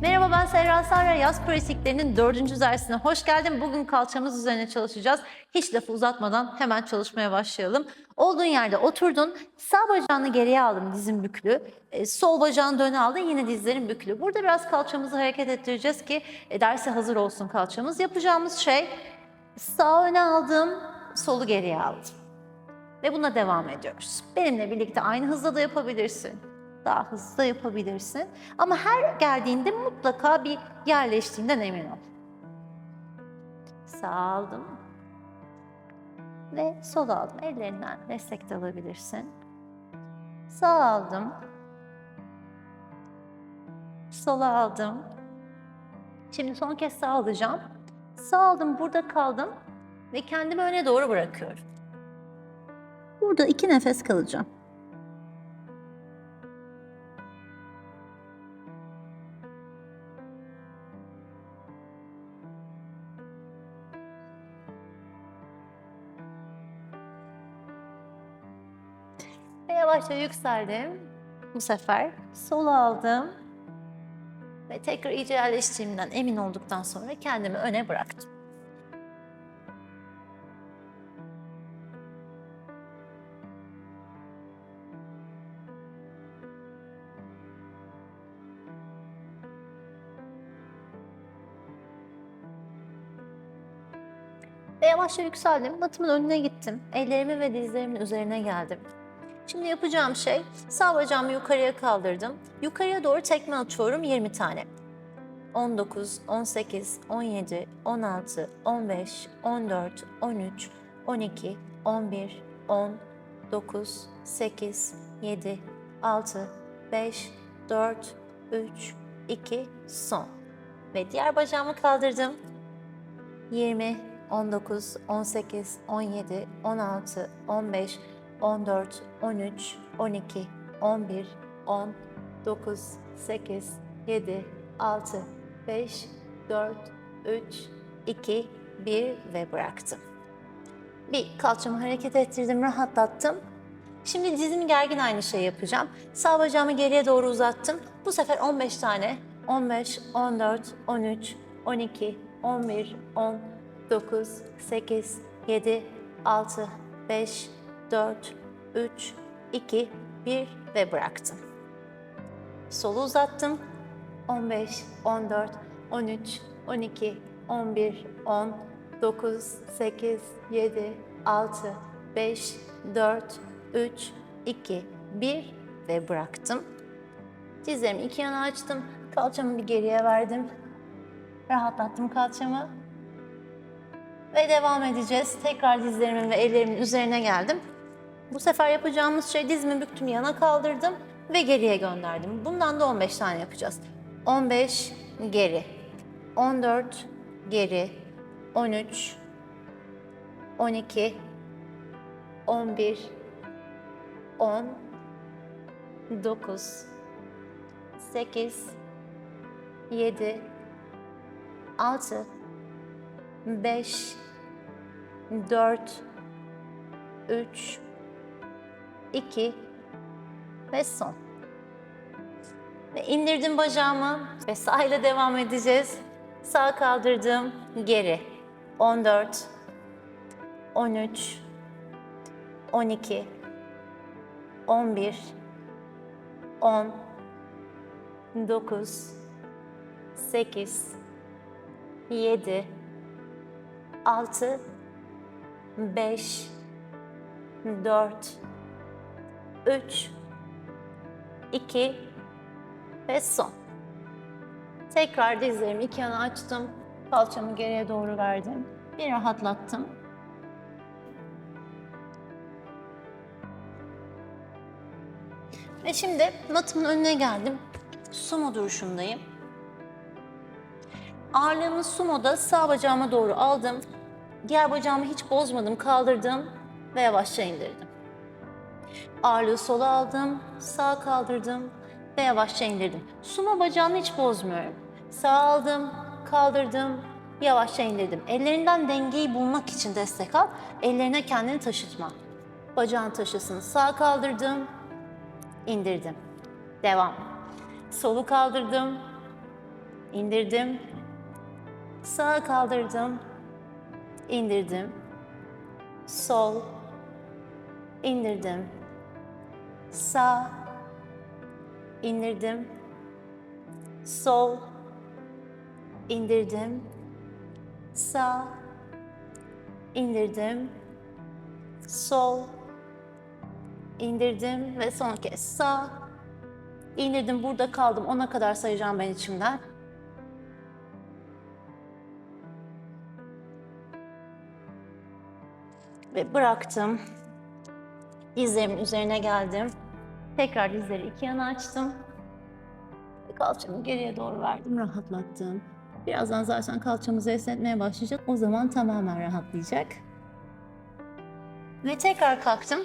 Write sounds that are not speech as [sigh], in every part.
Merhaba ben Serra Sarra Yaz Pratiklerinin dördüncü dersine hoş geldin. Bugün kalçamız üzerine çalışacağız. Hiç lafı uzatmadan hemen çalışmaya başlayalım. Olduğun yerde oturdun, sağ bacağını geriye aldın dizin büklü, e, sol bacağını döne aldın yine dizlerin büklü. Burada biraz kalçamızı hareket ettireceğiz ki e, derse hazır olsun kalçamız. Yapacağımız şey sağ öne aldım, solu geriye aldım. Ve buna devam ediyoruz. Benimle birlikte aynı hızla da yapabilirsin. Daha hızlı yapabilirsin. Ama her geldiğinde mutlaka bir yerleştiğinden emin ol. Sağ aldım. Ve sol aldım. Ellerinden destek de alabilirsin. Sağ aldım. Sola aldım. Şimdi son kez sağ alacağım. Sağ aldım, burada kaldım ve kendimi öne doğru bırakıyorum. Burada iki nefes kalacağım. Ve yavaşça yükseldim. Bu sefer sola aldım. Ve tekrar iyice yerleştiğimden emin olduktan sonra kendimi öne bıraktım. Ve yavaşça yükseldim. Matımın önüne gittim. Ellerimi ve dizlerimin üzerine geldim. Şimdi yapacağım şey sağ bacağımı yukarıya kaldırdım. Yukarıya doğru tekme atıyorum 20 tane. 19, 18, 17, 16, 15, 14, 13, 12, 11, 10, 9, 8, 7, 6, 5, 4, 3, 2, son. Ve diğer bacağımı kaldırdım. 20, 19, 18, 17, 16, 15, 14, 13, 12, 11, 10, 9, 8, 7, 6, 5, 4, 3, 2, 1 ve bıraktım. Bir kalçamı hareket ettirdim, rahatlattım. Şimdi dizimi gergin aynı şeyi yapacağım. Sağ bacağımı geriye doğru uzattım. Bu sefer 15 tane. 15, 14, 13, 12, 11, 10, 9, 8, 7, 6, 5, 4, 3, 2, 1 ve bıraktım. Solu uzattım. 15, 14, 13, 12, 11, 10, 9, 8, 7, 6, 5, 4, 3, 2, 1 ve bıraktım. Dizlerimi iki yana açtım. Kalçamı bir geriye verdim. Rahatlattım kalçamı. Ve devam edeceğiz. Tekrar dizlerimin ve ellerimin üzerine geldim. Bu sefer yapacağımız şey dizimi büktüm yana kaldırdım ve geriye gönderdim. Bundan da 15 tane yapacağız. 15 geri, 14 geri, 13, 12, 11, 10, 9, 8, 7, 6, 5, 4, 3, 2 ve son. Ve indirdim bacağımı ve sağ ile devam edeceğiz. Sağ kaldırdım, geri. 14, 13, 12, 11, 10, 9, 8, 7, 6, 5, 4, 3, 2 ve son. Tekrar dizlerimi iki yana açtım. Kalçamı geriye doğru verdim. Bir rahatlattım. Ve şimdi matımın önüne geldim. Sumo duruşundayım. Ağırlığımı sumoda sağ bacağıma doğru aldım. Diğer bacağımı hiç bozmadım, kaldırdım ve yavaşça indirdim. Ağırlığı sola aldım, sağa kaldırdım ve yavaşça indirdim. Sumo bacağını hiç bozmuyorum. Sağ aldım, kaldırdım, yavaşça indirdim. Ellerinden dengeyi bulmak için destek al. Ellerine kendini taşıtma. Bacağın taşısın. Sağ kaldırdım, indirdim. Devam. Solu kaldırdım, indirdim. Sağa kaldırdım, indirdim. Sol, indirdim. Sağ, indirdim. Sol, indirdim. Sağ, indirdim. Sol, indirdim ve son kez sağ, indirdim. Burada kaldım. Ona kadar sayacağım ben içimden. Ve bıraktım. Dizlerimin üzerine geldim. Tekrar dizleri iki yana açtım. Kalçamı geriye doğru verdim, rahatlattım. Birazdan zaten kalçamızı esnetmeye başlayacak. O zaman tamamen rahatlayacak. Ve tekrar kalktım.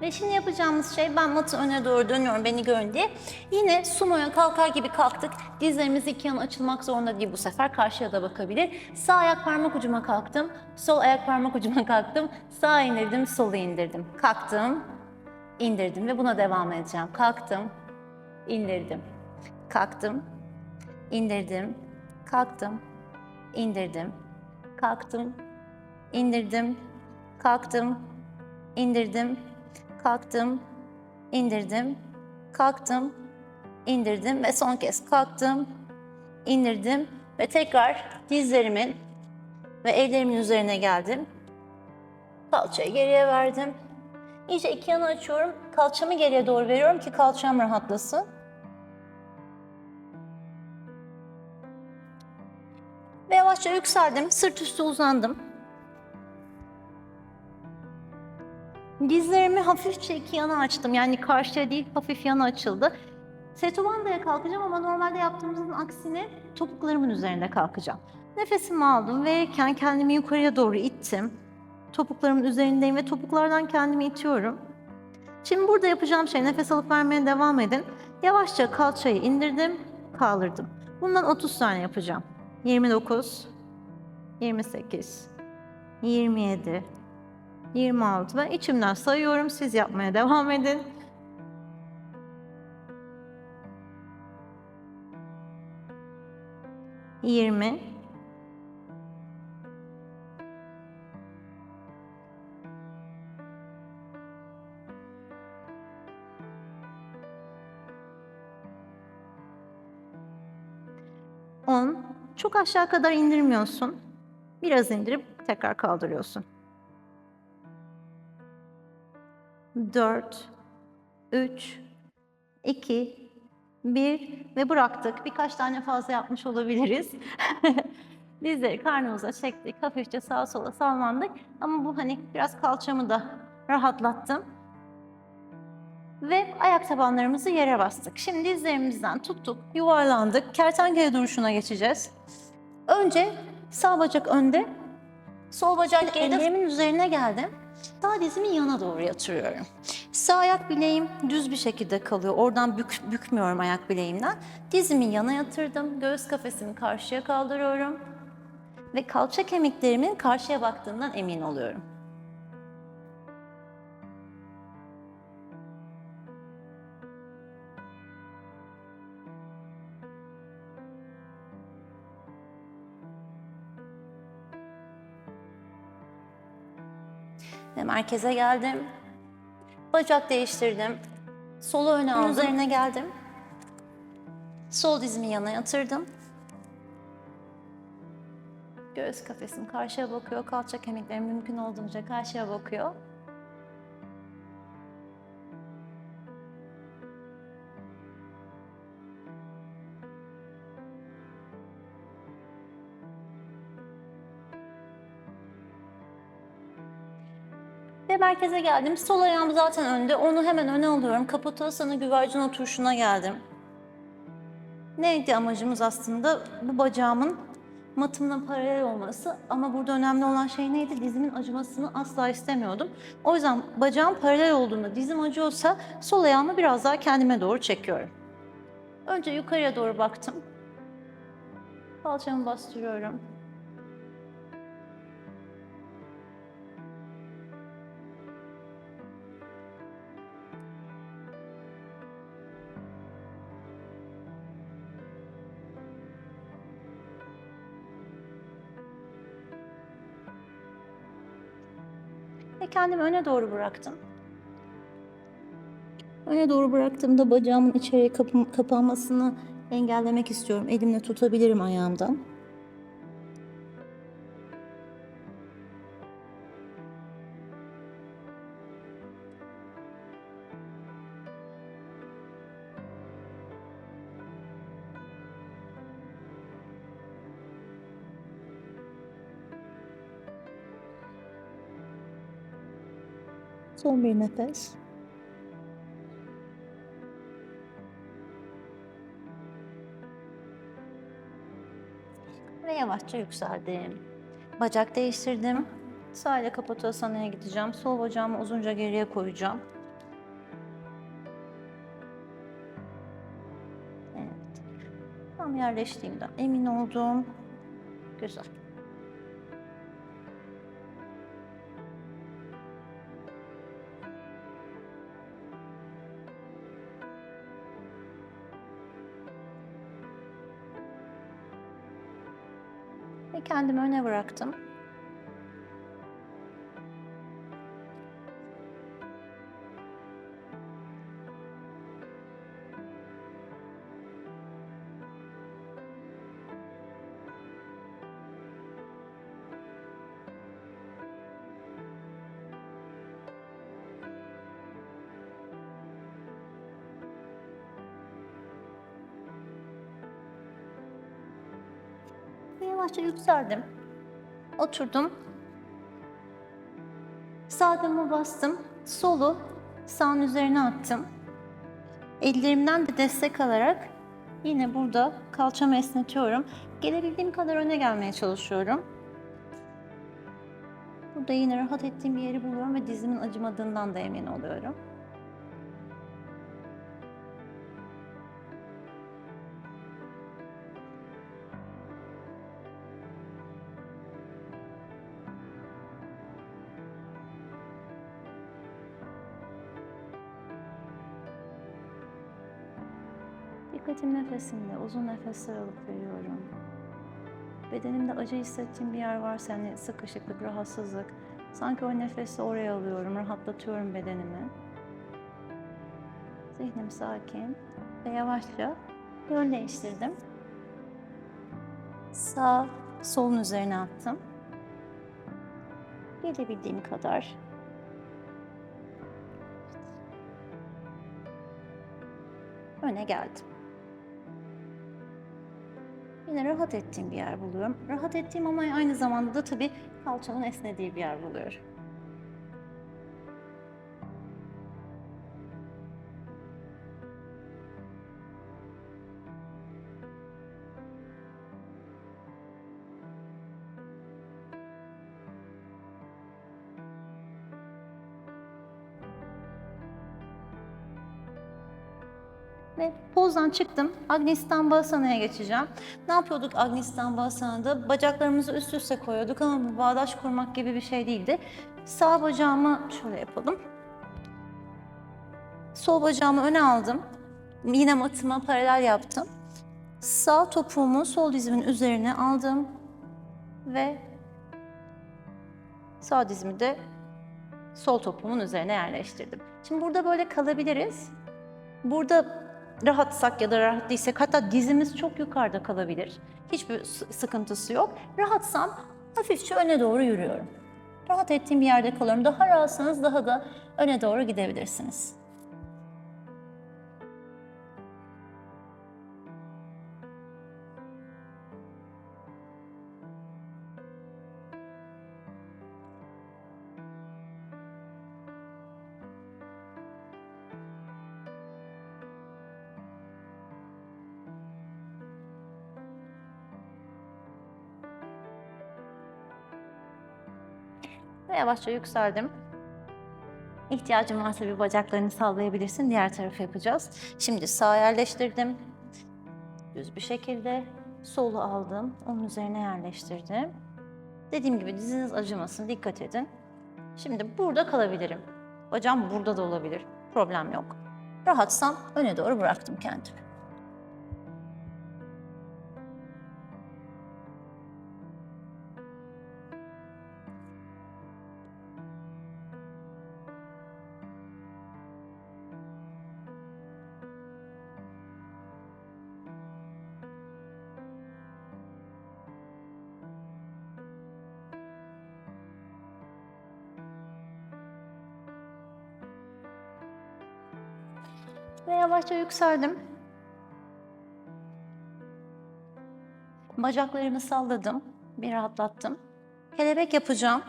Ve şimdi yapacağımız şey ben matı öne doğru dönüyorum beni görün diye. Yine sumoya kalkar gibi kalktık. Dizlerimiz iki yana açılmak zorunda değil bu sefer. Karşıya da bakabilir. Sağ ayak parmak ucuma kalktım. Sol ayak parmak ucuma [laughs] kalktım. Sağ indirdim, solu indirdim. Kalktım, indirdim ve buna devam edeceğim. Kalktım, indirdim. Kalktım, indirdim. Kalktım, indirdim. Kalktım, indirdim. Kalktım, indirdim. Kalktım, indirdim. Kalktım, indirdim ve son kez kalktım, indirdim ve tekrar dizlerimin ve ellerimin üzerine geldim. Kalçayı geriye verdim. İyice iki yana açıyorum. Kalçamı geriye doğru veriyorum ki kalçam rahatlasın. Ve yavaşça yükseldim. Sırt üstü uzandım. Dizlerimi hafifçe iki yana açtım. Yani karşıya değil, hafif yana açıldı. Setubanda'ya kalkacağım ama normalde yaptığımızın aksine topuklarımın üzerinde kalkacağım. Nefesimi aldım verirken kendimi yukarıya doğru ittim. Topuklarımın üzerindeyim ve topuklardan kendimi itiyorum. Şimdi burada yapacağım şey nefes alıp vermeye devam edin. Yavaşça kalçayı indirdim, kaldırdım. Bundan 30 tane yapacağım. 29, 28, 27, 26 ve içimden sayıyorum. Siz yapmaya devam edin. Yirmi. On. Çok aşağı kadar indirmiyorsun. Biraz indirip tekrar kaldırıyorsun. 4, 3, 2, 1 ve bıraktık. Birkaç tane fazla yapmış olabiliriz. [laughs] Dizleri karnımıza çektik. Hafifçe sağa sola sallandık. Ama bu hani biraz kalçamı da rahatlattım. Ve ayak tabanlarımızı yere bastık. Şimdi dizlerimizden tuttuk, yuvarlandık. Kertenkele duruşuna geçeceğiz. Önce sağ bacak önde, sol bacak geride. Ellerimin üzerine geldim. Sağ dizimi yana doğru yatırıyorum. Sağ ayak bileğim düz bir şekilde kalıyor. Oradan bük, bükmüyorum ayak bileğimden. Dizimi yana yatırdım. Göğüs kafesimi karşıya kaldırıyorum. Ve kalça kemiklerimin karşıya baktığından emin oluyorum. Ve merkeze geldim. Bacak değiştirdim. Solu öne aldım. Üzerine geldim. Sol dizimi yana yatırdım. Göğüs kafesim karşıya bakıyor. Kalça kemiklerim mümkün olduğunca karşıya bakıyor. Ve merkeze geldim. Sol ayağım zaten önde. Onu hemen öne alıyorum. Kapatasana güvercin oturuşuna geldim. Neydi amacımız aslında? Bu bacağımın matımla paralel olması. Ama burada önemli olan şey neydi? Dizimin acımasını asla istemiyordum. O yüzden bacağım paralel olduğunda dizim acıyorsa sol ayağımı biraz daha kendime doğru çekiyorum. Önce yukarıya doğru baktım. Kalçamı bastırıyorum. Kendimi öne doğru bıraktım. Öne doğru bıraktığımda bacağımın içeriye kapanmasını engellemek istiyorum. Elimle tutabilirim ayağımdan. Son bir nefes. Ve yavaşça yükseldim. Bacak değiştirdim. Sağ ile kapatıyosanaya gideceğim. Sol bacağımı uzunca geriye koyacağım. Evet. Tam yerleştiğimden emin oldum. Güzel. Kendimi öne bıraktım. Yavaşça yükseldim. Oturdum. Sağ adımı bastım. Solu sağın üzerine attım. Ellerimden de destek alarak yine burada kalçamı esnetiyorum. Gelebildiğim kadar öne gelmeye çalışıyorum. Burada yine rahat ettiğim bir yeri buluyorum ve dizimin acımadığından da emin oluyorum. Dikkatim nefesimde, uzun nefesler alıp veriyorum. Bedenimde acı hissettiğim bir yer varsa, yani sıkışıklık, rahatsızlık, sanki o nefesi oraya alıyorum, rahatlatıyorum bedenimi. Zihnim sakin ve yavaşça yön değiştirdim. Sağ, solun üzerine attım. Gelebildiğim kadar öne geldim. Yine rahat ettiğim bir yer buluyorum. Rahat ettiğim ama aynı zamanda da tabii kalçamın esnediği bir yer buluyorum. Ve pozdan çıktım. Agnistan Basana'ya geçeceğim. Ne yapıyorduk Agnistan Basana'da? Bacaklarımızı üst üste koyuyorduk ama bu bağdaş kurmak gibi bir şey değildi. Sağ bacağımı şöyle yapalım. Sol bacağımı öne aldım. Yine matıma paralel yaptım. Sağ topuğumu sol dizimin üzerine aldım. Ve sağ dizimi de sol topuğumun üzerine yerleştirdim. Şimdi burada böyle kalabiliriz. Burada rahatsak ya da rahat değilsek hatta dizimiz çok yukarıda kalabilir. Hiçbir sıkıntısı yok. Rahatsam hafifçe öne doğru yürüyorum. Rahat ettiğim bir yerde kalıyorum. Daha rahatsanız daha da öne doğru gidebilirsiniz. Yavaşça yükseldim. İhtiyacın varsa bir bacaklarını sallayabilirsin. Diğer tarafı yapacağız. Şimdi sağ yerleştirdim. Düz bir şekilde solu aldım. Onun üzerine yerleştirdim. Dediğim gibi diziniz acımasın. Dikkat edin. Şimdi burada kalabilirim. Bacağım burada da olabilir. Problem yok. Rahatsam öne doğru bıraktım kendimi. Ve yavaşça yükseldim. Bacaklarımı salladım. Bir rahatlattım. Kelebek yapacağım.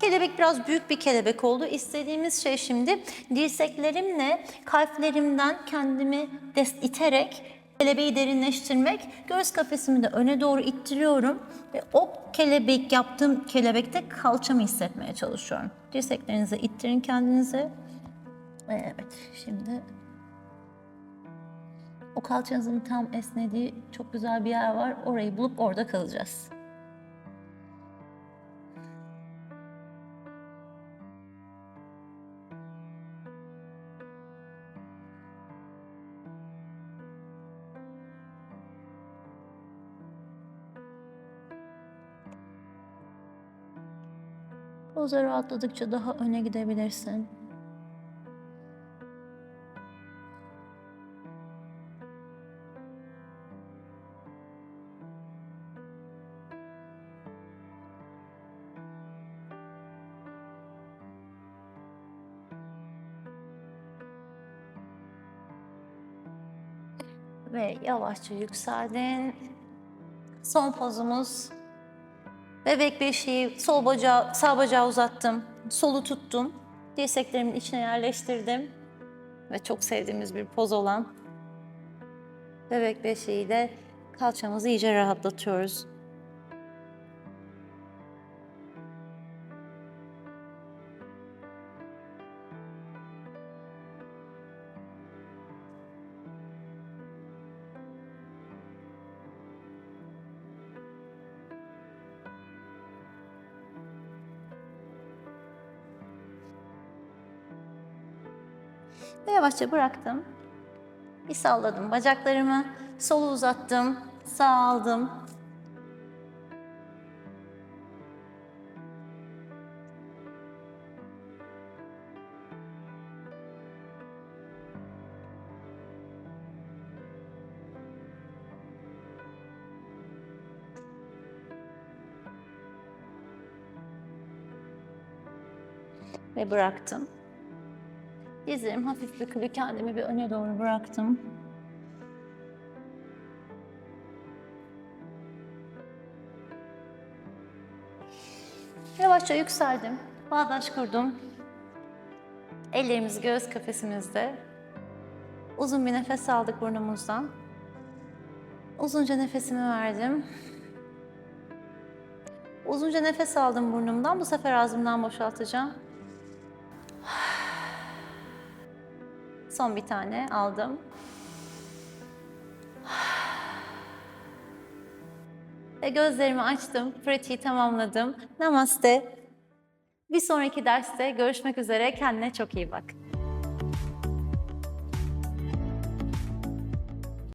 Kelebek biraz büyük bir kelebek oldu. İstediğimiz şey şimdi dirseklerimle kalplerimden kendimi iterek kelebeği derinleştirmek. Göğüs kafesimi de öne doğru ittiriyorum ve o kelebek yaptığım kelebekte kalçamı hissetmeye çalışıyorum. Dirseklerinizi ittirin kendinize. Evet, şimdi o kalçanızın tam esnediği çok güzel bir yer var. Orayı bulup orada kalacağız. Pozları rahatladıkça daha öne gidebilirsin. Yavaşça yükseldin. Son pozumuz. Bebek beşiği sol bacağı, sağ bacağı uzattım. Solu tuttum. Dirseklerimin içine yerleştirdim. Ve çok sevdiğimiz bir poz olan bebek beşiğiyle kalçamızı iyice rahatlatıyoruz. Yavaşça bıraktım. Bir salladım bacaklarımı. Solu uzattım. Sağ aldım. Ve bıraktım. Dizlerim hafif bükülü kendimi bir öne doğru bıraktım. Yavaşça yükseldim. Bağdaş kurdum. Ellerimiz göğüs kafesimizde. Uzun bir nefes aldık burnumuzdan. Uzunca nefesimi verdim. Uzunca nefes aldım burnumdan. Bu sefer ağzımdan boşaltacağım. Son bir tane aldım. Ve gözlerimi açtım. Pratiği tamamladım. Namaste. Bir sonraki derste görüşmek üzere. Kendine çok iyi bak.